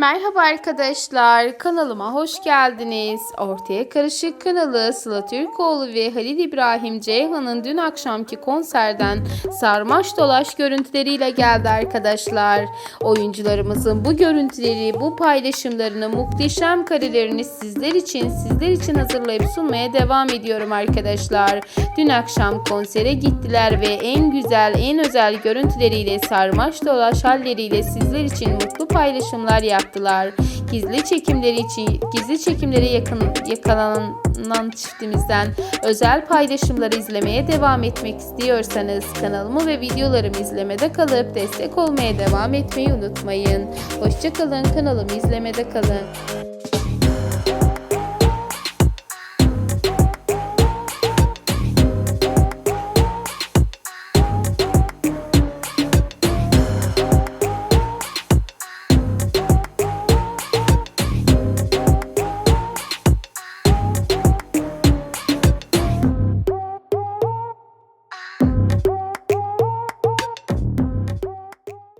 Merhaba arkadaşlar, kanalıma hoş geldiniz. Ortaya Karışık kanalı Sıla Türkoğlu ve Halil İbrahim Ceyhan'ın dün akşamki konserden sarmaş dolaş görüntüleriyle geldi arkadaşlar. Oyuncularımızın bu görüntüleri, bu paylaşımlarını, muhteşem karelerini sizler için, sizler için hazırlayıp sunmaya devam ediyorum arkadaşlar. Dün akşam konsere gittiler ve en güzel, en özel görüntüleriyle sarmaş dolaş halleriyle sizler için paylaşımlar yaptılar. Gizli çekimleri için gizli çekimlere yakın yakalanan çiftimizden özel paylaşımları izlemeye devam etmek istiyorsanız kanalımı ve videolarımı izlemede kalıp destek olmaya devam etmeyi unutmayın. Hoşçakalın kanalımı izlemede kalın.